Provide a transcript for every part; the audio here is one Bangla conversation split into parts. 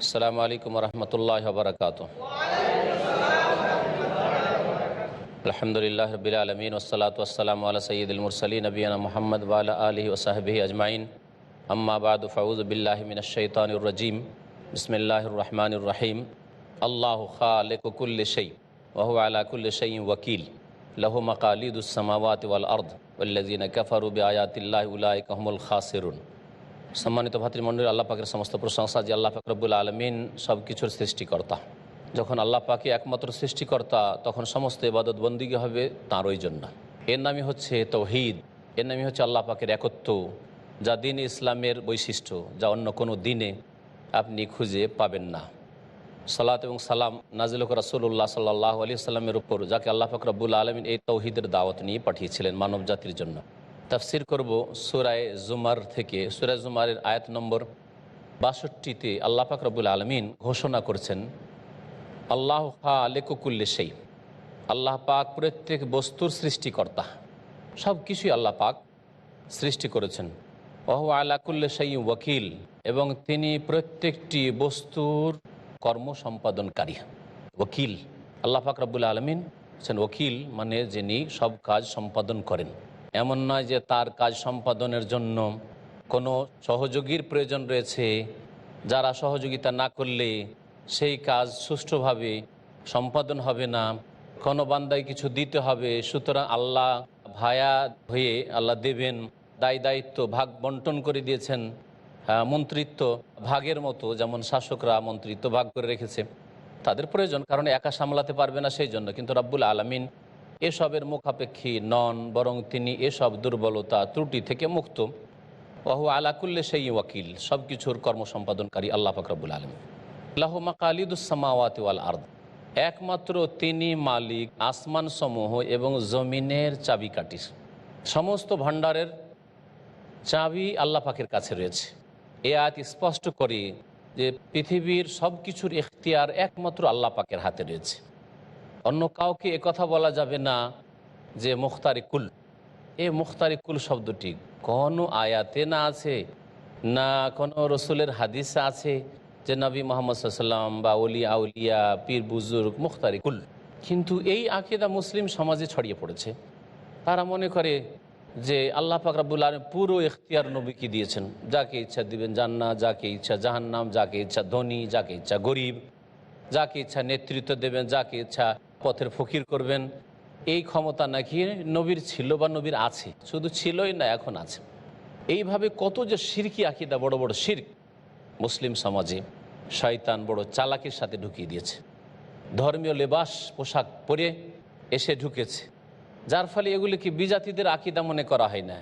আসসালামু আলাইকুম রহমতুল্লাহ বরকাত আলহামদুলিল্লাহ রবিল আলমিন ওসলাত ওসালাম আল্লাহ সঈদুল মুরসলী নবীনা মোহাম্মদ ওয়ালা আলহি ওসাহবি আজমাইন আম্মা বাদ ফাউজ বিল্লাহ মিনশাইতানুর রাজিম বিসমিল্লাহ রহমান রহিম আল্লাহ খালেকুল্লি শৈ ওহু আলা কুল্লি শৈ ওকিল লহু মকালিদুসামাওয়াত ওয়াল আর্দ ওল্লাজিন কফারু বেআয়াতিল্লাহ উলাই কহমুল খাসিরুন সম্মানিত ভাতৃমণ্ডলী, আল্লাহ পাকের সমস্ত প্রশংসা যে আল্লাহ পাক রব্বুল আলমিন সব কিছুর সৃষ্টিকর্তা। যখন আল্লাহ পাকে একমাত্র সৃষ্টিকর্তা, তখন সমস্ত ইবাদত বন্দিগি হবে তাঁরই জন্য। এর নামই হচ্ছে তৌহিদ। এর নামই হচ্ছে আল্লাহ পাকের একত্ব, যা দিন ইসলামের বৈশিষ্ট্য, যা অন্য কোনো দিনে আপনি খুঁজে পাবেন না। সালাত এবং সালাম নাজিল রাসুল্লাহ সাল্লাহ আলি সাল্লামের উপর, যাকে আল্লাহ পাক রব্বুল আলমিন এই তৌহিদের দাওয়াত নিয়ে পাঠিয়েছিলেন মানব জাতির জন্য। তাফসির করব সুরায় জুমার থেকে। সুরায় জুমারের আয়াত নম্বর বাষট্টিতে আল্লাহ পাক রব্বুল আলমিন ঘোষণা করছেন, আল্লাহ আলেকুকুল্লে সেই আল্লাহ পাক প্রত্যেক বস্তুর সৃষ্টিকর্তা। সব কিছুই আল্লাহ পাক সৃষ্টি করেছেন। ওহ আলাকুল্লে সেই ওয়াকিল। এবং তিনি প্রত্যেকটি বস্তুর কর্ম সম্পাদনকারী ওকিল আল্লাহ পাক রব্বুল আলমিন হচ্ছেন ওকিল মানে যিনি সব কাজ সম্পাদন করেন। এমন নয় যে তার কাজ সম্পাদনের জন্য কোনো সহযোগীর প্রয়োজন রয়েছে। যারা সহযোগিতা না করলে সেই কাজ সুষ্ঠুভাবে সম্পাদন হবে না। কোনো বান্দায় কিছু দিতে হবে, সুতরাং আল্লাহ ভায়া হয়ে আল্লাহ দেবেন, দায় দায়িত্ব ভাগ বন্টন করে দিয়েছেন মন্ত্রিত্ব ভাগের মতো, যেমন শাসকরা মন্ত্রিত্ব ভাগ করে রেখেছে। তাদের প্রয়োজন, কারণ একা সামলাতে পারবে না সেই জন্য, কিন্তু রাব্বুল আলমিন এসবের মুখাপেক্ষী নন, বরং তিনি এসব দুর্বলতা ত্রুটি থেকে মুক্ত। ওহু আলাকুল্লে সেই ওয়াকিল সব কিছুর কর্ম সম্পাদনকারী আল্লাহ ফকরাবুল আলম আল্লাহমা কালিদুসামাওয়াত ওয়াল আর্দ, একমাত্র তিনি মালিক আসমান সমূহ এবং জমিনের চাবি চাবিকাঠি। সমস্ত ভাণ্ডারের চাবি আল্লাহ পাকের কাছে রয়েছে। এ আয়াত স্পষ্ট করে যে পৃথিবীর সব কিছুর এখতিয়ার একমাত্র আল্লাহ পাকের হাতে রয়েছে। অন্য কাউকে কথা বলা যাবে না যে মুখতারি কুল। এ মুখতারি কুল শব্দটি কোনো আয়াতে না আছে, না কোনো রসুলের হাদিস আছে যে নবী মোহাম্মদ সাল্লাম বা অলি আউলিয়া, পীর, বুজুর্গ মুখতারি কুল। কিন্তু এই আকিদা মুসলিম সমাজে ছড়িয়ে পড়েছে। তারা মনে করে যে আল্লাহ ফাকরাবুল আলম পুরো এখতিয়ার নবীকে দিয়েছেন। যাকে ইচ্ছা দিবেন জান্না যাকে ইচ্ছা জাহান্নাম, যাকে ইচ্ছা ধনী, যাকে ইচ্ছা গরিব, যাকে ইচ্ছা নেতৃত্ব দেবেন, যাকে ইচ্ছা পথের ফকির করবেন। এই ক্ষমতা নাকি নবীর ছিল বা নবীর আছে, শুধু ছিলই না, এখন আছে। এইভাবে কত যে সিরকি আকিদা, বড় বড় শির্ক মুসলিম সমাজে শয়তান বড় চালাকির সাথে ঢুকিয়ে দিয়েছে। ধর্মীয় লেবাস, পোশাক পরে এসে ঢুকেছে। যার ফলে এগুলিকে বিজাতিদের আকিদা মনে করা হয় না।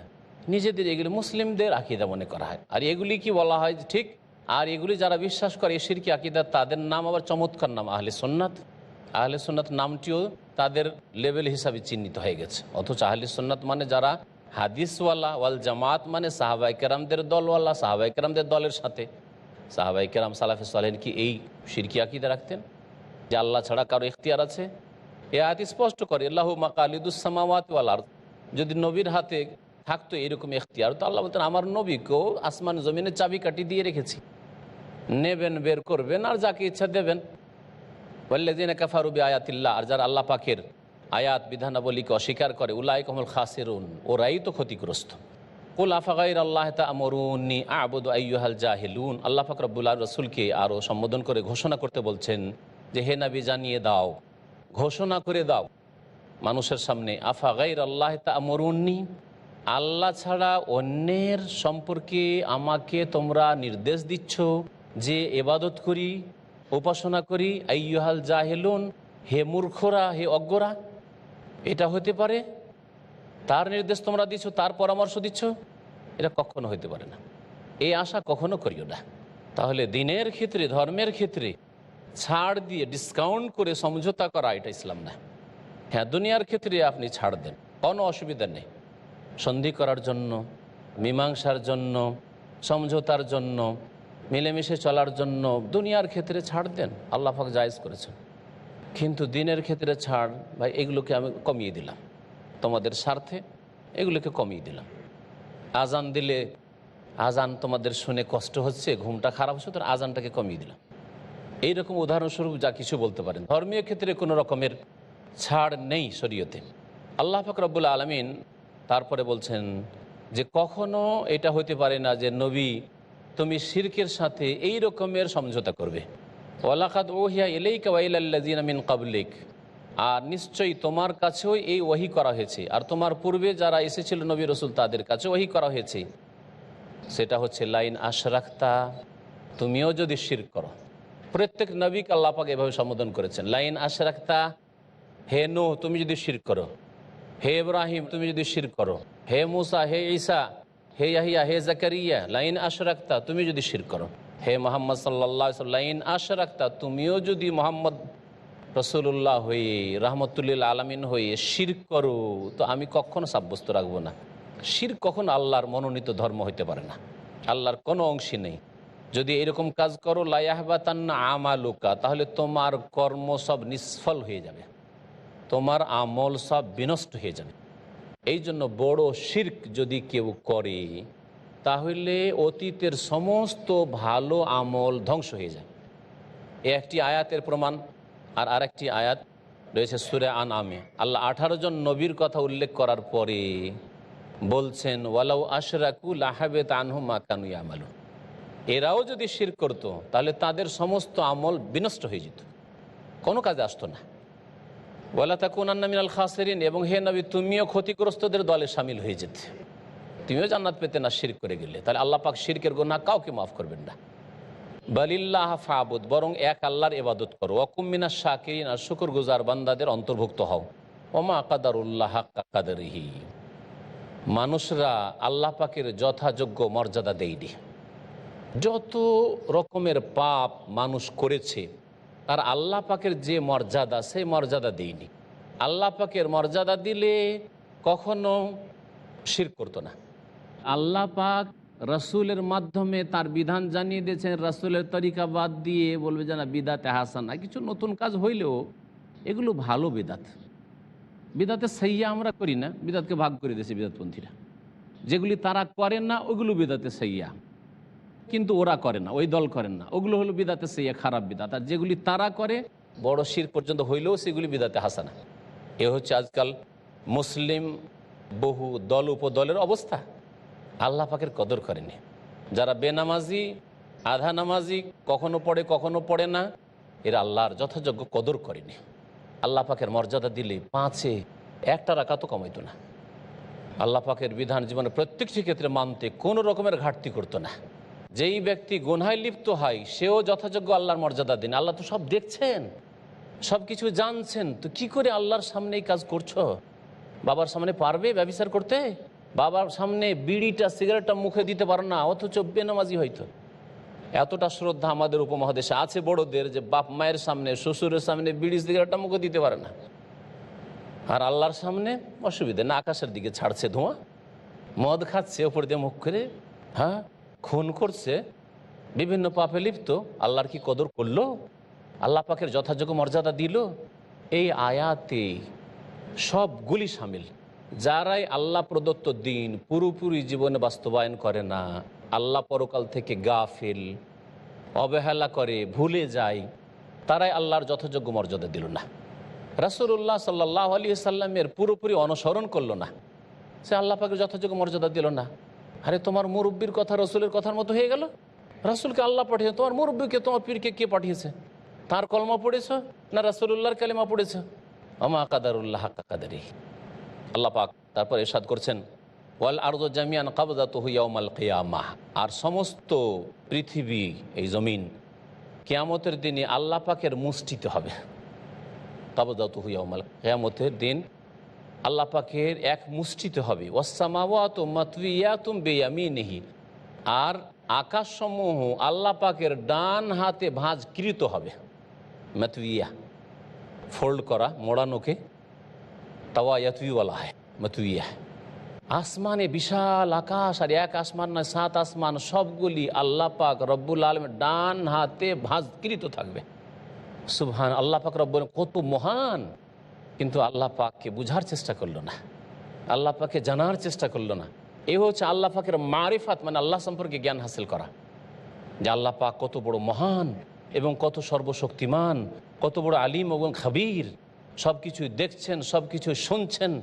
নিজেদের এগুলি মুসলিমদের আকিদা মনে করা হয়। আর এগুলি কি বলা হয় ঠিক? আর এগুলি যারা বিশ্বাস করে এ সিরকি আকিদা, তাদের নাম আবার চমৎকার নাম, আহলে সোননাথ আহলে সোননাথ নামটিও তাদের লেভেল হিসাবে চিহ্নিত হয়ে গেছে। অথচ আহলে সোননাথ মানে যারা হাদিসওয়ালা ওয়াল জামাত মানে সাহাবাই কেরামদের দলওয়ালা সাহাবাই কেরামদের দলের সাথে। সাহাবাই কেরাম সালাফে সালেন কি এই সিরকি আকিদা রাখতেন? যে আল্লাহ ছাড়া কারও ইখতিয়ার আছে? এ আয়াত স্পষ্ট করে আল্লাহ মাকালিদুসামাওয়াত ওয়াল আরদ। যদি নবীর হাতে থাকতো এরকম এখতিয়ার তো আল্লাহ বলতেন, আমার নবীকেও আসমান জমিনে চাবি কাটি দিয়ে রেখেছি। নেবেন, বের করবেন, আর যাকে ইচ্ছা দেবেন। বল্লেদিন কাফারুবি আয়াতিল্লাহ আর যারা আল্লাহ পাকের আয়াত, বিধানাবলীকে অস্বীকার করে উল্লাহ কমল খাসেরুন, ওরাই তো ক্ষতিগ্রস্ত। কুল আফাগাইর আল্লাহ আমরুন্নি আবুদ আইহাল জাহিলুন। আল্লাহ ফাকরবুল্লাহ রসুলকে আরও সম্বোধন করে ঘোষণা করতে বলছেন যে, হে নাবি জানিয়ে দাও, ঘোষণা করে দাও, মানুষের সামনে আফা গাইর আল্লাহ আমরুন্নি আল্লাহ ছাড়া অন্যের সম্পর্কে আমাকে তোমরা নির্দেশ দিচ্ছ যে, এবাদত করি উপাসনা করি আইহাল জাহেলুন, হে মূর্খরা, হে অজ্ঞরা, এটা হতে পারে? তার নির্দেশ তোমরা দিচ্ছ তার পরামর্শ দিচ্ছ এটা কখনো হতে পারে না। এই আশা কখনো করিও না। তাহলে দিনের ক্ষেত্রে, ধর্মের ক্ষেত্রে ছাড় দিয়ে ডিসকাউন্ট করে সমঝোতা করা এটা ইসলাম না। হ্যাঁ দুনিয়ার ক্ষেত্রে আপনি ছাড় দেন। কোনো অসুবিধা নেই। সন্ধি করার জন্য, মীমাংসার জন্য, সমঝোতার জন্য মিলেমিশে চলার জন্য দুনিয়ার ক্ষেত্রে ছাড় দেন। আল্লাহাক জায়জ করেছেন। কিন্তু দিনের ক্ষেত্রে ছাড়, ভাই, এগুলোকে আমি কমিয়ে দিলাম। তোমাদের স্বার্থে এগুলোকে কমিয়ে দিলাম। আজান দিলে আজান তোমাদের শুনে কষ্ট হচ্ছে, ঘুমটা খারাপ হচ্ছে তোর আজানটাকে কমিয়ে দিলাম। এইরকম উদাহরণস্বরূপ যা কিছু বলতে পারেন। ধর্মীয় ক্ষেত্রে কোনো রকমের ছাড় নেই শরীয়তে। আল্লাহ ফাকরাবুল আলমিন তারপরে বলছেন যে, কখনো এটা হতে পারে না যে, নবী তুমি শিরকের সাথে এই রকমের সমঝোতা করবে। ওয়ালাকাত ওহিয়া এলেই কাবাইল্লাজিন মিন কাবলিক আর নিশ্চয়ই তোমার কাছেও এই ওহি করা হয়েছে। আর তোমার পূর্বে যারা এসেছিল নবী রসুল, তাদের কাছে ওহি করা হয়েছে। সেটা হচ্ছে, লাইন আশরাক্তা, তুমিও যদি শির করো। প্রত্যেক নবীকে আল্লাপাক এভাবে সম্বোধন করেছেন। লাইন আশরাক্তা, হে নো তুমি যদি শির করো। হে ইব্রাহিম, তুমি যদি শির করো। হে মুসা, হে ঈসা হে ইয়াহিয়া, হে জাকারিয়া, লাইন আশরাক্তা, তুমি যদি শির করো। হে মোহাম্মদ সাল্লাহ লাইন আশরাক্তা, তুমিও যদি মোহাম্মদ রসুল্লাহ হয়ে, রহমতুল্লিল আলমিন হয়ে শির করো, তো আমি কখনো সাব্যস্ত রাখব না। শির কখনো আল্লাহর মনোনীত ধর্ম হইতে পারে না। আল্লাহর কোনো অংশী নেই। যদি এরকম কাজ করো লায়াহবা তান্না আমালুকা, তাহলে তোমার কর্ম সব নিষ্ফল হয়ে যাবে। তোমার আমল সব বিনষ্ট হয়ে যাবে। এই জন্য বড় শির্ক যদি কেউ করে, তাহলে অতীতের সমস্ত ভালো আমল ধ্বংস হয়ে যায়। এ একটি আয়াতের প্রমাণ, আর আরেকটি আয়াত রয়েছে সুরে আন আমে আল্লাহ আঠারো জন নবীর কথা উল্লেখ করার পরে বলছেন, ওয়ালাউ আশরাকুল আহাবে তানহু মাকানু আমালু এরাও যদি শির করত, তাহলে তাদের সমস্ত আমল বিনষ্ট হয়ে যেত। কোনো কাজে আসতো না। ওয়ালা তাকুনান্না মিনাল খাসেরিন, এবং হে নবী, তুমিও ক্ষতিগ্রস্তদের দলে সামিল হয়ে যেতে। তুমিও জান্নাত পেতে না শির করে গেলে। তাহলে আল্লাহ পাক শিরকের গোনা কাউকে মাফ করবেন না। বালিল্লাহ ফাবুদ বরং এক আল্লাহর এবাদত করো। অকুমিনা শাকিরিন, আর শুকুর গুজার বান্দাদের অন্তর্ভুক্ত হও। ওমা কাদারুল্লাহ কাদারিহি। মানুষরা আল্লাহ পাকের যথাযোগ্য মর্যাদা দেয়নি। যত রকমের পাপ মানুষ করেছে তার আল্লাহ পাকের যে মর্যাদা, সেই মর্যাদা দেয়নি আল্লাহ পাকের মর্যাদা দিলে কখনো শির করতো না। আল্লাহ পাক রসুলের মাধ্যমে তার বিধান জানিয়ে দিয়েছেন, রসুলের তরিকা বাদ দিয়ে বলবে যে না, বিদাতে হাসানা কিছু নতুন কাজ হইলেও এগুলো ভালো বিদাত। বিদাতে সাইয়া আমরা করি না, বিদাতকে ভাগ করে দিয়েছে বিদাতপন্থীরা। যেগুলি তারা করেন না, ওগুলো বিদাতে সাইয়া কিন্তু ওরা করে না, ওই দল করেন না। ওগুলো হলো বিদাতে সাইয়া খারাপ বিদাত। আর যেগুলি তারা করে, বড় শির পর্যন্ত হইলেও সেগুলি বিদাতে হাসানা। এ হচ্ছে আজকাল মুসলিম বহু দল, উপদলের অবস্থা। আল্লাহ পাকের কদর করেনি। যারা বেনামাজি, আধা নামাজি, কখনো পড়ে কখনো পড়ে না, এরা আল্লাহর যথাযোগ্য কদর করেনি। আল্লাহ পাকের মর্যাদা দিলে পাঁচে, একটা রাখা তো কমাইতো না। আল্লাহ পাকের বিধান জীবনে প্রত্যেকটি ক্ষেত্রে মানতে কোনো রকমের ঘাটতি করতো না। যেই ব্যক্তি গুনহায় লিপ্ত হয়, সেও যথাযোগ্য আল্লাহর মর্যাদা দিন। আল্লাহ তো সব দেখছেন, সব কিছু জানছেন। তো কি করে আল্লাহর সামনে এই কাজ করছ? বাবার সামনে পারবে ব্যবচার করতে? বাবার সামনে বিড়িটা, সিগারেটটা মুখে দিতে পারো না, অথচ বেনামাজি হয়তো এতটা শ্রদ্ধা আমাদের উপমহাদেশে আছে বড়দের যে বাপ মায়ের সামনে, শ্বশুরের সামনে বিড়ি, সিগারেটটা মুখে দিতে পারে না। আর আল্লাহর সামনে অসুবিধা না, আকাশের দিকে ছাড়ছে ধোঁয়া, মদ খাচ্ছে, ওপর দিয়ে মুখ করে হ্যাঁ? খুন করছে, বিভিন্ন পাপে লিপ্ত, আল্লাহর কি কদর করল? আল্লাহ পাকের যথাযোগ্য মর্যাদা দিল। এই আয়াতে সবগুলি সামিল। যারাই আল্লাহ প্রদত্ত দিন পুরোপুরি জীবনে বাস্তবায়ন করে না, আল্লাহ পরকাল থেকে গাফিল, অবহেলা করে, ভুলে যায়, তারাই আল্লাহর যথাযোগ্য মর্যাদা দিল না। রাসুল্লাহ সাল্লাহ আলী সাল্লামের পুরোপুরি অনুসরণ করল না। সে আল্লাহ পাকের যথাযোগ্য মর্যাদা দিল না। আরে তোমার মুরব্বীর কথা রসুলের কথার মতো হয়ে গেল? রাসুলকে আল্লাহ পাঠিয়েছে। তোমার মুরব্বীকে, তোমার পীরকে কে পাঠিয়েছে? তার কলমা পড়েছ না রাসুল্লাহর কালিমা পড়েছ? আমা কাদারুল্লাহ কাদারি আল্লাহ পাক তারপর এরশাদ করছেন, ওয়াল আরদ জামিয়ান কাবদাত হুইয়াউমাল কেয়ামাহ আর সমস্ত পৃথিবী, এই জমিন কেয়ামতের দিনে আল্লাহ পাকের মুষ্টিতে হবে। কাবদাত হুইয়াউমাল কেয়ামতের দিন আল্লাহ পাকের এক মুষ্টিতে হবে। ওয়াসামাওয়াত মাতবিয়াতুম বেয়ামিনিহি। আর আকাশসমূহ আল্লাহ পাকের ডান হাতে ভাঁজকৃত হবে। মাতবিয়া ফোল্ড করা, মোড়ানোকে। তাওয়া ইয়াতুই বলা হয় মতুইয়া আসমানে বিশাল আকাশ, আর এক আসমান নয়, সাত আসমান, সবগুলি আল্লাহ পাক রব্বুল আলম ডান হাতে ভাঁজকৃত থাকবে। সুবহান, আল্লাহ পাক রব্বুল কত মহান। কিন্তু আল্লাহ পাককে বুঝার চেষ্টা করল না। আল্লাহ পাককে জানার চেষ্টা করল না। এ হচ্ছে আল্লাহ পাকের মারিফাত মানে আল্লাহ সম্পর্কে জ্ঞান হাসিল করা। যে আল্লাহ পাক কত বড় মহান এবং কত সর্বশক্তিমান, কত বড় আলিম এবং খাবির। সব কিছু দেখছেন সব কিছু শুনছেন।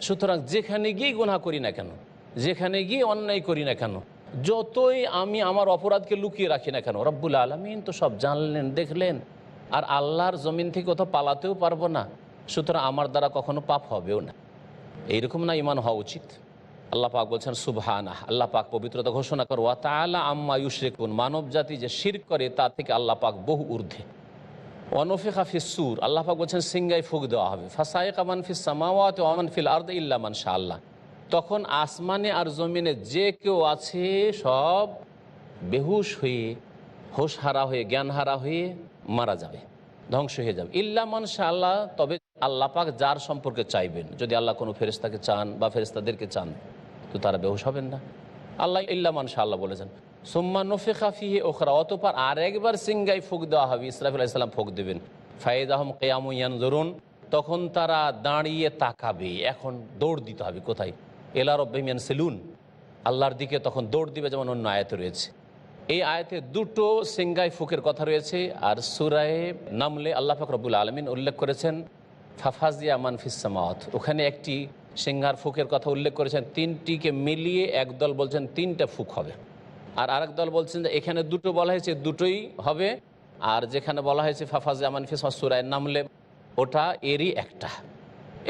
সুতরাং যেখানে গিয়ে গুণা করি না কেন? যেখানে গিয়ে অন্যায় করি না কেন? যতই আমি আমার অপরাধকে লুকিয়ে রাখি না কেন? রব্বুল আলমিন তো সব জানলেন, দেখলেন। আর আল্লাহর জমিন থেকে কোথাও পালাতেও পারব না। সুতরাং আমার দ্বারা কখনো পাপ হবেও না। এইরকম না ইমান হওয়া উচিত। আল্লাহ পাক বলছেন সুবহানা আল্লাহ পাক পবিত্রতা ঘোষণা করো তাআলা আম্মা ইউশরিকুন। মানব জাতি যে শির করে তা থেকে আল্লাহ পাক বহু ঊর্ধ্বে। ওয়ানফি খাফি সুর। আল্লাহ পাক বলছেন সিংগাই ফুক দেওয়া হবে। ফাসায়ে কামান ফিস সামাওয়াত ওয়া মান ফিল আরদ ইল্লা মান আল্লাহ। তখন আসমানে আর জমিনে যে কেউ আছে, সব বেহুশ হয়ে হোশ হারা হয়ে জ্ঞান হারা হয়ে মারা যাবে, ধ্বংস হয়ে যাবে। ইল্লা মান আল্লাহ, তবে আল্লাহ পাক যার সম্পর্কে চাইবেন, যদি আল্লাহ কোনো ফেরেস্তাকে চান বা ফেরেস্তাদেরকে চান, তো তারা বেহুশ হবেন না। আল্লাহ ইল্লা মান আল্লাহ বলেছেন, সোম্মা নফে খাফিহে ওখরা অতপর আর একবার সিংগাই ফুক দেওয়া হবে, ইসরাফিল ইসলাম ফুক দেবেন। ফায়েদ আহম কেয়ামুয়ান জরুন তখন তারা দাঁড়িয়ে তাকাবে, এখন দৌড় দিতে হবে কোথায়? এলা রব্বাহিমিয়ান সেলুন আল্লাহর দিকে তখন দৌড় দিবে, যেমন অন্য আয়াতে রয়েছে। এই আয়াতে দুটো সিংগাই ফুকের কথা রয়েছে, আর সুরায়ে নামলে আল্লাহ ফকরবুল আলমিন উল্লেখ করেছেন ফাফাজিয়া মানফিসামাওয়াত ওখানে একটি সিঙ্গার ফুকের কথা উল্লেখ করেছেন, তিনটিকে মিলিয়ে একদল বলছেন তিনটা ফুক হবে। আর আরেক দল বলছেন যে এখানে দুটো বলা হয়েছে, দুটোই হবে। আর যেখানে বলা হয়েছে ফাফাজ আমান ফিসমা সুরায় নামলে, ওটা এরই একটা।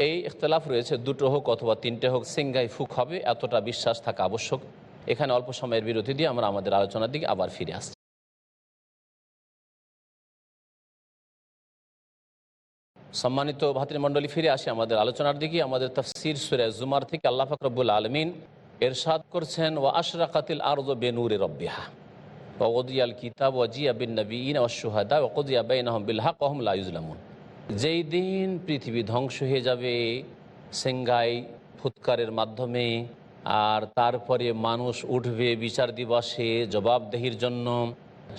এই ইখতলাফ রয়েছে, দুটো হোক অথবা তিনটে হোক, সিঙ্গাই ফুক হবে, এতটা বিশ্বাস থাকা আবশ্যক। এখানে অল্প সময়ের বিরতি দিয়ে আমরা আমাদের আলোচনার দিকে আবার ফিরে আসছি। সম্মানিত ভাতৃমণ্ডলী, ফিরে আসি আমাদের আলোচনার দিকে। আমাদের তফসির সুরে জুমার থেকে আল্লাহ ফাকরবুল আলমিন এরশাদ করছেন ও আশরাকাতিল আরদ বেনুরে রব্বিহা। ওদিয়াল কিতাব ওয়াজিয়া বিন নবীন ওয়াসুহাদা ওকদিয়া বেন হাক ওহম লাইজলামুন যেই দিন পৃথিবী ধ্বংস হয়ে যাবে, সেঙ্গাই ফুৎকারের মাধ্যমে, আর তারপরে মানুষ উঠবে বিচার দিবসে জবাবদেহির জন্য,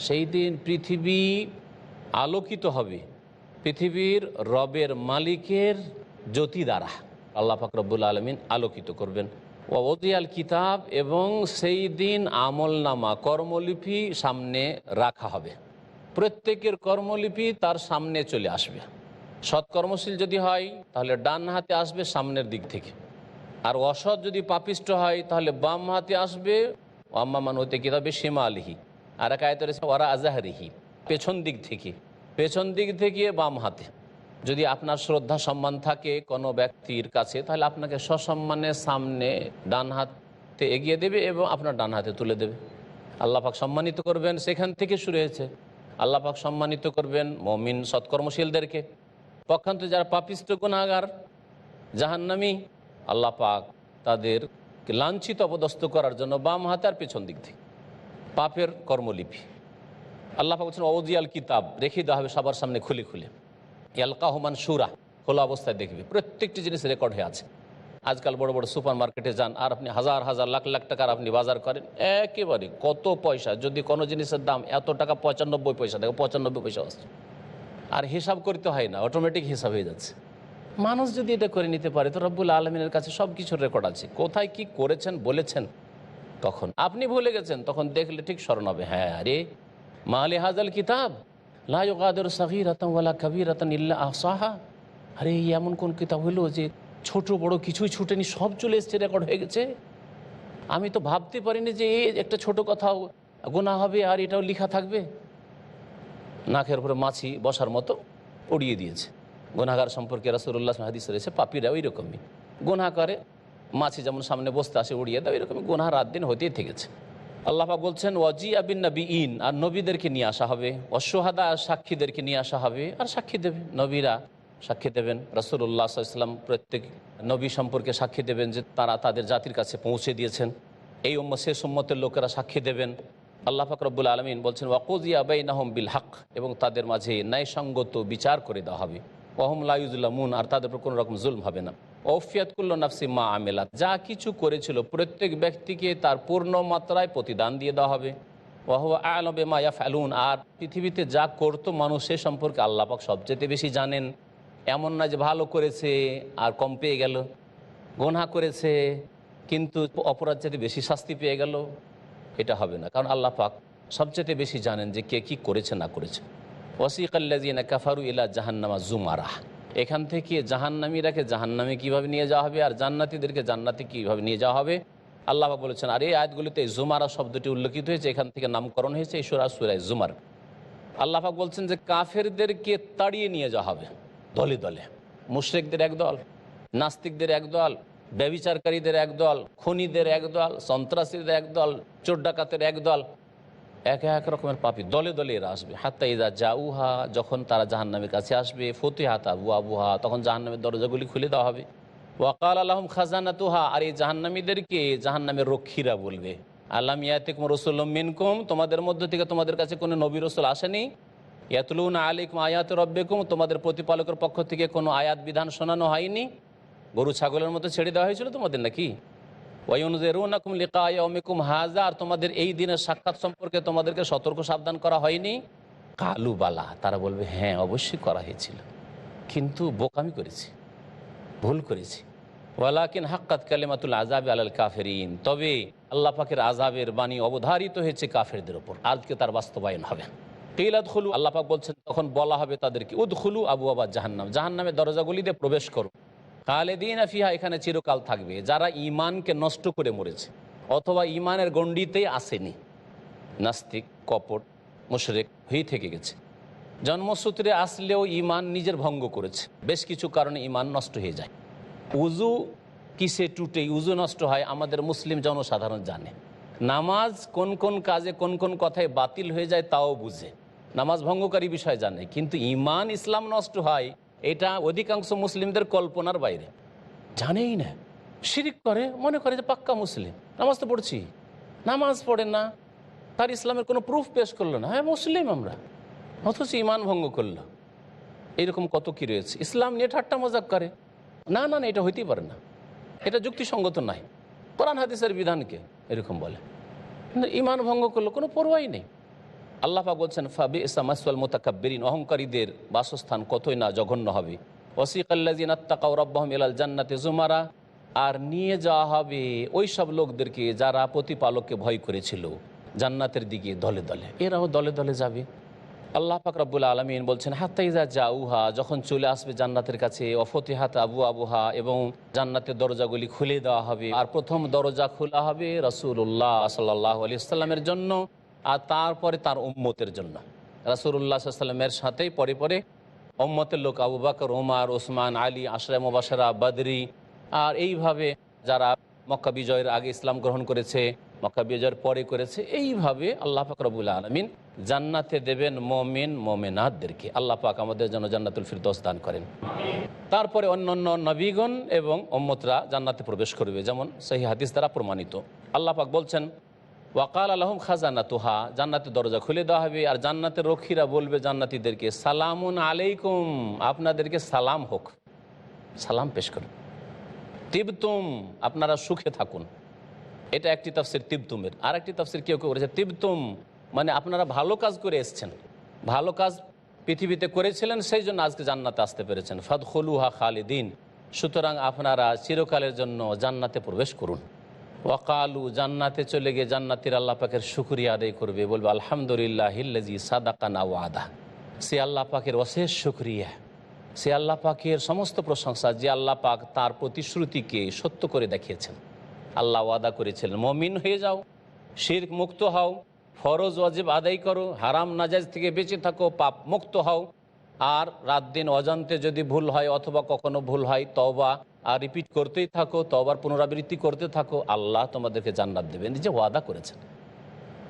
সেই দিন পৃথিবী আলোকিত হবে। পৃথিবীর রবের মালিকের জ্যোতি দ্বারা আল্লাহ ফাকরবুল আলমিন আলোকিত করবেন। ওদিয়াল কিতাব এবং সেই দিন আমল নামা কর্মলিপি সামনে রাখা হবে। প্রত্যেকের কর্মলিপি তার সামনে চলে আসবে। সৎকর্মশীল যদি হয়, তাহলে ডান হাতে আসবে সামনের দিক থেকে। আর অসৎ যদি পাপিষ্ট হয়, তাহলে বাম হাতে আসবে। আম্মামান হতে কিতাবে সীমা আলিহি আর এক ওরা আজাহারিহি, পেছন দিক থেকে। পেছন দিক থেকে বাম হাতে। যদি আপনার শ্রদ্ধা সম্মান থাকে কোনো ব্যক্তির কাছে, তাহলে আপনাকে সসম্মানের সামনে ডান হাতে এগিয়ে দেবে এবং আপনার ডান হাতে তুলে দেবে। আল্লাহ পাক সম্মানিত করবেন, সেখান থেকে শুরু হয়েছে। আল্লাহ পাক সম্মানিত করবেন মমিন সৎকর্মশীলদেরকে। পক্ষান্ত যারা পাপিষ্ট গুণাগার জাহান্নামি, আল্লাহ পাক তাদের লাঞ্ছিত, অপদস্থ করার জন্য বাম হাতে আর পেছন দিক থেকে। পাপের কর্মলিপি। আল্লাহ বলছেন অজিয়াল কিতাব, রেখে দেওয়া হবে সবার সামনে খুলে খুলে। ইয়ালকাহমান সুরা খোলা অবস্থায় দেখবে। প্রত্যেকটি জিনিস রেকর্ড হয়ে আছে। আজকাল বড় বড় সুপার মার্কেটে যান, আর আপনি হাজার হাজার, লাখ লাখ টাকার আপনি বাজার করেন, একেবারে কত পয়সা? যদি কোনো জিনিসের দাম এত টাকা, পঁচানব্বই পয়সা দেখো, পঁচানব্বই পয়সা আসছে। আর হিসাব করতে হয় না অটোমেটিক হিসাব হয়ে যাচ্ছে। মানুষ যদি এটা করে নিতে পারে, তো রব্বুল আলমিনের কাছে সব কিছুর রেকর্ড আছে। কোথায় কি করেছেন, বলেছেন? তখন। আপনি ভুলে গেছেন, তখন দেখলে ঠিক স্মরণ হবে। হ্যাঁ আরে মালে হাজাল কিতাব লাগাদের সাহির রতনওয়ালা কবির রতন ইল্লা আসাহা আরে এমন কোন কিতাব হলো যে ছোট বড় কিছুই ছুটেনি সব চলে এসছে রেকর্ড হয়ে গেছে আমি তো ভাবতে পারিনি যে এই একটা ছোট কথাও গোনা হবে আর এটাও লেখা থাকবে নাকের উপরে মাছি বসার মতো উড়িয়ে দিয়েছে গোনাগার সম্পর্কে রাসুল্লাহ হাদিস রয়েছে পাপিরা ওই রকমই গোনা করে মাছি যেমন সামনে বসতে আসে উড়িয়ে দেয় ওই রকমই গোনা রাত দিন হতেই থেকেছে আল্লাহাক বলছেন ওয়াজি আবিন নবী ইন আর নবীদেরকে নিয়ে আসা হবে। অসহাদা সাক্ষীদেরকে নিয়ে আসা হবে। আর সাক্ষী দেবে। নবীরা সাক্ষী দেবেন। রসুল্লাহ সাল্লাম প্রত্যেক নবী সম্পর্কে সাক্ষী দেবেন যে তারা তাদের জাতির কাছে পৌঁছে দিয়েছেন। এই উম্ম শেষ উম্মতের লোকেরা সাক্ষী দেবেন। আল্লাহ ফাকরবুল আলমিন বলছেন ওয়াকুজিয়া বেই নাহম বিল হক এবং তাদের মাঝে ন্যায়সঙ্গত বিচার করে দেওয়া হবে। ওহম লাইজুল্লাহ মুন আর তাদের উপর কোনো রকম জুলম হবে না। ওফিয়াতকুল্ল নাফসি মা আমেলা যা কিছু করেছিল প্রত্যেক ব্যক্তিকে তার পূর্ণ মাত্রায় প্রতিদান দিয়ে দেওয়া হবে। ওয়াহ আলবে মায়া ফ্যালুন আর পৃথিবীতে যা করতো মানুষ সে সম্পর্কে আল্লাপাক সবচেয়ে বেশি জানেন। এমন না যে ভালো করেছে আর কম পেয়ে গেল গোনা করেছে, কিন্তু অপরাধ যাতে বেশি শাস্তি পেয়ে গেল, এটা হবে না। কারণ আল্লাহ পাক সবচেয়ে বেশি জানেন যে কে কি করেছে, না করেছে। ওসিকাল্লাজিনা কাফারু ইলা জাহান্নামা জুমারাহ এখান থেকে জাহান্নামীরাকে জাহান্নামে কীভাবে নিয়ে যাওয়া হবে আর জান্নাতিদেরকে জান্নাতে কীভাবে নিয়ে যাওয়া হবে? আল্লাহ বলেছেন, আর এই আয়াতগুলিতে জুমারা শব্দটি উল্লেখিত হয়েছে, এখান থেকে নামকরণ হয়েছে সুরা সুরায় জুমার। আল্লাহাক বলছেন যে কাফেরদেরকে তাড়িয়ে নিয়ে যাওয়া হবে, দলে দলে। মুশ্রেকদের একদল নাস্তিকদের একদল ব্যবিচারকারীদের একদল খনিদের একদল সন্ত্রাসীদের একদল চোর ডাকাতের একদল এক এক রকমের পাপি, দলে দলে এরা আসবে। হাত্তা জাউহা, যখন তারা জাহান্নামের কাছে আসবে ফতে হাতা বুয়া বুহা তখন জাহান্নামের দরজাগুলি খুলে দেওয়া হবে। ওয়াকাল আলহম খাজানা তুহা আর এই জাহান্নামীদেরকে জাহান্নামের রক্ষীরা বলবে। আল্লাহ ইয়াতিকুম রসুল্লম মিনকুম, তোমাদের মধ্য থেকে তোমাদের কাছে কোনো নবী রসুল আসেনি? ইয়াতলুন আলিকুম আয়াত রব্বেকুম, তোমাদের প্রতিপালকের পক্ষ থেকে কোনো আয়াত বিধান শোনানো হয়নি? গরু, ছাগলের মতো ছেড়ে দেওয়া হয়েছিল তোমাদের নাকি? ওয়ুনজেরুনাকুম হাজা আর তোমাদের এই দিনের সাক্ষাৎ সম্পর্কে তোমাদেরকে সতর্ক সাবধান করা হয়নি? কালু বালা, তারা বলবে হ্যাঁ অবশ্যই করা হয়েছিল। কিন্তু বোকামি করেছি, ভুল করেছি। ওয়ালাকিন হাক্কাত কালিমাতুল আজাব আলাল কাফেরিন। তবে আল্লাহ পাকের আজাবের বাণী অবধারিত হয়েছে কাফেরদের ওপর। আজকে তার বাস্তবায়ন হবে। কেইলাদ খুলু আল্লাহ পাক বলছেন, তখন বলা হবে তাদেরকে উদ খুলু আবু আবা জাহান্নাম। জাহান্নামের দরজাগুলিতে প্রবেশ করো। খালেদিন আফিহা এখানে চিরকাল থাকবে, যারা ইমানকে নষ্ট করে মরেছে, অথবা ইমানের গণ্ডিতেই আসেনি। নাস্তিক, কপট, মুশরেক হয়ে থেকে গেছে। জন্মসূত্রে আসলেও ইমান নিজের ভঙ্গ করেছে। বেশ কিছু কারণে ইমান নষ্ট হয়ে যায়। উজু কিসে টুটে, উজু নষ্ট হয়, আমাদের মুসলিম জনসাধারণ জানে। নামাজ কোন কোন কাজে, কোন কোন কথায় বাতিল হয়ে যায় তাও বুঝে। নামাজ ভঙ্গকারী বিষয় জানে, কিন্তু ইমান ইসলাম নষ্ট হয় এটা অধিকাংশ মুসলিমদের কল্পনার বাইরে। জানেই না। শিরিক করে, মনে করে যে পাক্কা মুসলিম। নামাজ তো পড়ছি। নামাজ পড়ে না। তার ইসলামের কোনো প্রুফ পেশ করল না। হ্যাঁ মুসলিম আমরা। অথচ ইমান ভঙ্গ করল। এইরকম কত কি রয়েছে? ইসলাম নিয়ে ঠাট্টা মজাক করে। না না না, এটা হইতেই পারে না। এটা যুক্তিসঙ্গত নাই। কোরআন হাদিসের বিধানকে এরকম বলে। কিন্তু ইমান ভঙ্গ করল, কোনো পরোয়াই নেই। আল্লাহ বলছেন ফাবি ইসামাসুয়াল মোতাকাব্বিরিন অহংকারীদের বাসস্থান কতই না জঘন্য হবে। ওসিকাল্লাজিন আত্তাকাউ রব্বাহম ইলাল জান্নাতে জুমারা আর নিয়ে যাওয়া হবে ওই সব লোকদেরকে যারা প্রতিপালককে ভয় করেছিল, জান্নাতের দিকে দলে দলে। এরাও দলে দলে যাবে। আল্লাহ পাক রব্বুল আলমিন বলছেন হাত্তাইজা জাউহা যখন চলে আসবে জান্নাতের কাছে অফতি হাত আবু আবুহা এবং জান্নাতের দরজাগুলি খুলে দেওয়া হবে। আর প্রথম দরজা খোলা হবে রসুল্লাহ সাল্লাহ আলি সাল্লামের জন্য। আর তারপরে তার উম্মতের জন্য। রাসুল্লাহ সাল্লামের সাথেই পরে পরে উম্মতের লোক আবু বাকর ওমার ওসমান আলী আশরাম মুবাসারা বাদরি আর এইভাবে যারা মক্কা বিজয়ের আগে ইসলাম গ্রহণ করেছে, মক্কা বিজয়ের পরে করেছে, এইভাবে আল্লাহ পাক রবুল আলমিন জান্নাতে দেবেন মমিন, মোমেনাতদেরকে। আল্লাহ পাক আমাদের জন্য জান্নাতুল ফিরদৌস দান করেন। তারপরে অন্য অন্য নবীগণ এবং ওম্মতরা জান্নাতে প্রবেশ করবে, যেমন সেই হাদিস দ্বারা প্রমাণিত। আল্লাহ পাক বলছেন ওয়াকাল আলহম খাজানা তুহা জান্নাতের দরজা খুলে দেওয়া হবে, আর জান্নাতের রক্ষীরা বলবে জান্নাতিদেরকে, সালামুন আলাইকুম, আপনাদেরকে সালাম হোক, সালাম পেশ করুন। তিবতুম, আপনারা সুখে থাকুন। এটা একটি তাফসির তিবতুমের। আর একটি তাফসির কেউ কেউ করেছে তিবতুম মানে আপনারা ভালো কাজ করে এসছেন, ভালো কাজ পৃথিবীতে করেছিলেন, সেই জন্য আজকে জান্নাতে আসতে পেরেছেন। ফদখলুহা খালিদিন, সুতরাং আপনারা চিরকালের জন্য জান্নাতে প্রবেশ করুন। ওয়াকালু, জান্নাতে চলে গিয়ে জান্নাতির আল্লাহ পাকের শুক্রিয়া আদায় করবে, বলবে আলহামদুলিল্লাহ হিল্লাজি সাদাকানা ওয়াদা। সে আল্লাহ পাকের অশেষ শুক্রিয়া। সে আল্লাহ পাকের সমস্ত প্রশংসা যে আল্লাহ পাক তার প্রতিশ্রুতিকে সত্য করে দেখিয়েছেন। আল্লাহ ওয়াদা করেছিলেন, মমিন হয়ে যাও শির মুক্ত হও, ফরজ ওয়াজিব আদায় করো, হারাম নাজাজ থেকে বেঁচে থাকো, পাপ মুক্ত হও। আর রাত দিন অজান্তে যদি ভুল হয় অথবা কখনো ভুল হয় তবা আর রিপিট করতেই থাকো তবার পুনরাবৃত্তি করতে থাকো, আল্লাহ তোমাদেরকে জান্নাত দেবেন। যে ওয়াদা করেছেন।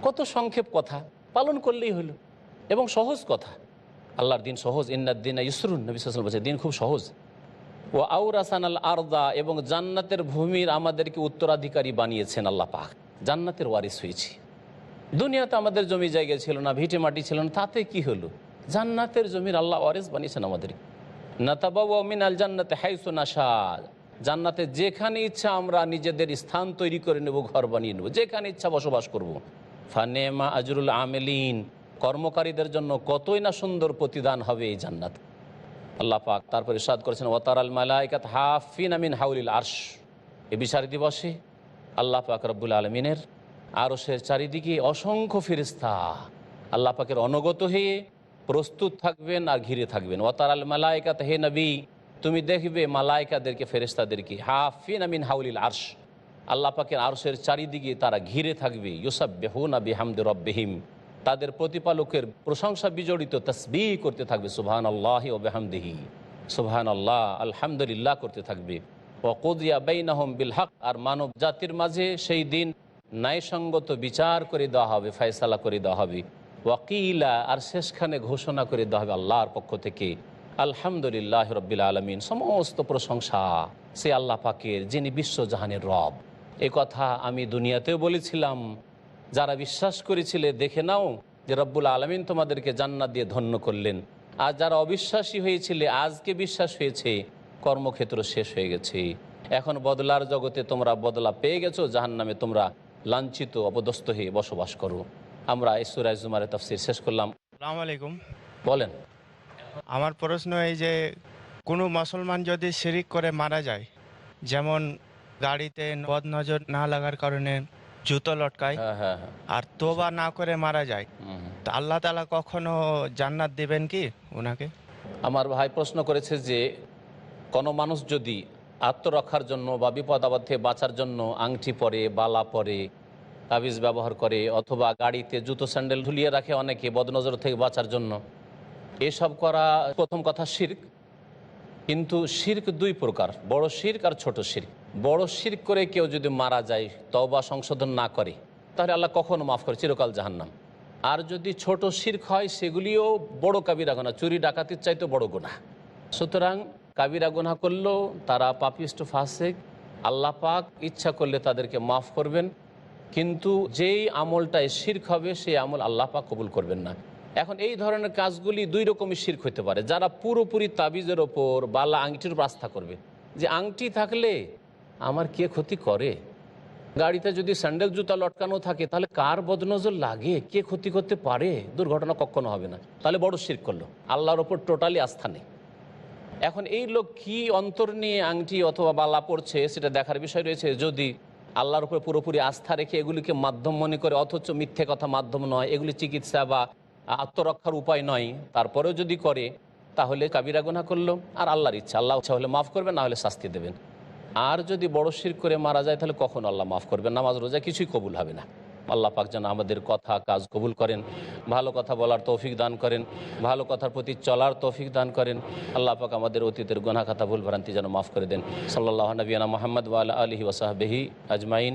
কত সংক্ষেপ কথা, পালন করলেই হলো। এবং সহজ কথা। আল্লাহর দিন সহজ। ইন্নাদ্দিন ইসরুন। নবী বলছে দিন খুব সহজ। ও আউরাসান আল আরদা। এবং জান্নাতের ভূমির আমাদেরকে উত্তরাধিকারী বানিয়েছেন আল্লাহ পাক। জান্নাতের ওয়ারিস হয়েছি। দুনিয়াতে আমাদের জমি জায়গা ছিল না, ভিটে মাটি ছিল না, তাতে কি হলো? জান্নাতের জমির আল্লাহ ওয়ারিস বানিয়েছেন আমাদের নাতাবাউমিন আল জান্নাতে হাইসো নাশা। জান্নাতে যেখানে ইচ্ছা আমরা নিজেদের স্থান তৈরি করে নেব, ঘর বানিয়ে নেব। যেখানে ইচ্ছা বসবাস করব। ফানেমা আজরুল আমেলিন। কর্মকারীদের জন্য কতই না সুন্দর প্রতিদান হবে এই জান্নাত। আল্লাহ পাক তারপরে সাদ করেছেন ওয়াতার আল মালাইকাত হাফিন আমিন হাউলিল আর্শ। এ বিচার দিবসে আল্লাহ পাক রব্বুল আলমিনের আরসের চারিদিকে অসংখ্য ফেরিস্তা আল্লাহ পাকের অনগত হয়ে প্রস্তুত থাকবেন আর ঘিরে থাকবেন। ওতার আল মালায়কা হে নবী, তুমি দেখবে মালায়কাদেরকে ফেরিস্তাদেরকে হাফিন আমিন হাউলিল আরশ। আল্লাহ পাকের আরশের চারিদিকে তারা ঘিরে থাকবে। ইউসাব বেহুন আবি হামদ রব্বেহিম। তাদের প্রতিপালকের প্রশংসা বিজড়িত তসবি করতে থাকবে সুবহান আল্লাহ ও বেহামদেহি। সুবহান আল্লাহ আলহামদুলিল্লাহ করতে থাকবে। ওকুদিয়া বেইনাহম বিল হক, আর মানব জাতির মাঝে সেই দিন ন্যায়সঙ্গত বিচার করে দেওয়া হবে, ফয়সালা করে দেওয়া হবে। ওয়াকিলা আর শেষখানে ঘোষণা করে দেওয়া হবে আল্লাহর পক্ষ থেকে, আলহামদুলিল্লাহ রব্বিল আলমিন, সমস্ত প্রশংসা সে আল্লাহ পাকের, যিনি বিশ্বজাহানের রব। এ কথা আমি দুনিয়াতেও বলেছিলাম। যারা বিশ্বাস করেছিলে, দেখে নাও যে রব্বুল আলমিন তোমাদেরকে জান্নাত দিয়ে ধন্য করলেন। আর যারা অবিশ্বাসী হয়েছিলে, আজকে বিশ্বাস হয়েছে, কর্মক্ষেত্র শেষ হয়ে গেছে। এখন বদলার জগতে তোমরা বদলা পেয়ে গেছো জাহান নামে তোমরা লাঞ্ছিত, অপদস্থ হয়ে বসবাস করো। আমরা ইসুরাই জুমারে তফসির শেষ করলাম। সালাম আলাইকুম। বলেন। আমার প্রশ্ন এই যে কোনো মুসলমান যদি শিরিক করে মারা যায় যেমন গাড়িতে বদ নজর না লাগার কারণে জুতো লটকায় হ্যাঁ হ্যাঁ হ্যাঁ। আর তোবা না করে মারা যায়। তা আল্লাহ তালা কখনো জান্নাত দিবেন কি ওনাকে আমার ভাই প্রশ্ন করেছে যে কোনো মানুষ যদি আত্মরক্ষার জন্য বা বিপদ আপদ থেকে বাঁচার জন্য আংটি পরে বালা পরে তাবিজ ব্যবহার করে অথবা গাড়িতে জুতো, স্যান্ডেল ঝুলিয়ে রাখে অনেকে বদনজর থেকে বাঁচার জন্য। এসব করা প্রথম কথা শির্ক। কিন্তু শির্ক দুই প্রকার, বড় শির্ক আর ছোট শির্ক। বড় শির্ক করে কেউ যদি মারা যায়, তওবা সংশোধন না করে, তাহলে আল্লাহ কখনো মাফ করে, চিরকাল জাহান্নাম। আর যদি ছোট শির্ক হয়, সেগুলিও বড় কাবিরা গোনা চুরি ডাকাতির চাইতে বড় গোনা সুতরাং কাবিরা গোনা করলেও তারা পাপিষ্ট ফাসেক, আল্লাহ পাক ইচ্ছা করলে তাদেরকে মাফ করবেন। কিন্তু যেই আমলটায় শির্ক হবে, সেই আমল আল্লাহ পাক কবুল করবেন না। এখন এই ধরনের কাজগুলি দুই রকমের শির্ক হতে পারে। যারা পুরোপুরি তাবিজের ওপর বালা আংটির উপর আস্থা করবে। যে আংটি থাকলে আমার কে ক্ষতি করে? গাড়িতে যদি স্যান্ডেল, জুতা লটকানো থাকে, তাহলে কার বদনজর লাগে? কে ক্ষতি করতে পারে? দুর্ঘটনা কখনো হবে না। তাহলে বড় শির করল। আল্লাহর ওপর টোটালি আস্থা নেই। এখন এই লোক কি অন্তর নিয়ে আংটি অথবা বালা পড়ছে সেটা দেখার বিষয় রয়েছে। যদি আল্লাহর উপরে পুরোপুরি আস্থা রেখে এগুলিকে মাধ্যম মনে করে, অথচ মিথ্যে কথা মাধ্যম নয়। এগুলি চিকিৎসা বা আত্মরক্ষার উপায় নয়। তারপরেও যদি করে, তাহলে কাবিরা গোনা করল। আর আল্লাহর ইচ্ছা, আল্লাহ ইচ্ছা হলে মাফ করবেন, না হলে শাস্তি দেবেন। আর যদি বড় শির করে মারা যায়, তাহলে কখন আল্লাহ মাফ করবেন? নামাজ, রোজা কিছুই কবুল হবে না। আল্লাহ পাক যেন আমাদের কথা, কাজ কবুল করেন। ভালো কথা বলার তৌফিক দান করেন। ভালো কথার প্রতি চলার তৌফিক দান করেন। আল্লাহ পাক আমাদের অতীতের গোনা কথা ভুল ভ্রান্তি যেন মাফ করে দেন। সাল্লাহ নবীনা মোহাম্মদ ওয়াল আলহি ওসাহবেহি আজমাইন।